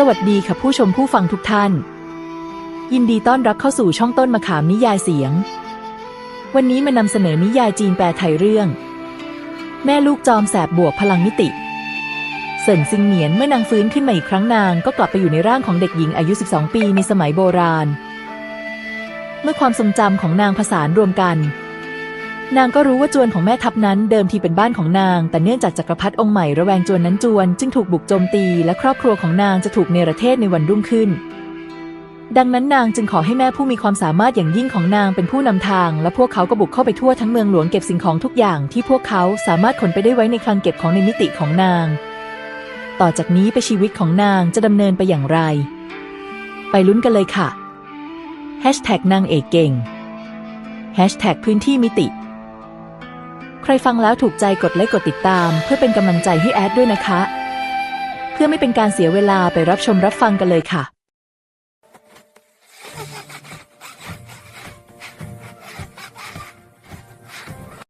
สวัสดีค่ะผู้ชมผู้ฟังทุกท่าน ยินดีต้อนรับเข้าสู่ช่องต้นมะขามนิยายเสียง วันนี้มานำเสนอนิยายจีนแปลไทยเรื่อง แม่ลูกจอมแสบบวกพลังมิติเสินซิงเหนียนเมื่อนางฟื้นขึ้นมาอีกครั้งนางก็กลับไปอยู่ในร่างของเด็กหญิงอายุ 12 ปีในสมัยโบราณ เมื่อความทรงจำของนางผสานรวมกัน นางก็รู้ว่าจวนของแม่ทัพนั้นเดิมทีเป็นบ้านของนาง แต่เนื่องจากจักรพรรดิองค์ใหม่ระแวงจวนนั้นจวน จึงถูกบุกโจมตีและครอบครัวของนางจะถูกเนรเทศในวันรุ่งขึ้น ดังนั้นนางจึงขอให้แม่ผู้มีความสามารถอย่างยิ่งของนางเป็นผู้นำทาง และพวกเขาก็บุกเข้าไปทั่วทั้งเมืองหลวงเก็บสิ่งของทุกอย่างที่พวกเขาสามารถขนไปได้ไว้ในคลังเก็บของในมิติของนาง ต่อจากนี้ไปชีวิตของนางจะดำเนินไปอย่างไร ไปลุ้นกันเลยค่ะนางเอกเก่ง พื้นที่มิติ รฟังแล้วถูกใจกดไลค์กดติดตาม เพื่อเป็นกำลังใจให้แอดด้วยนะคะ เพื่อไม่เป็นการเสียเวลาไปรับชมรับฟังกันเลยค่ะ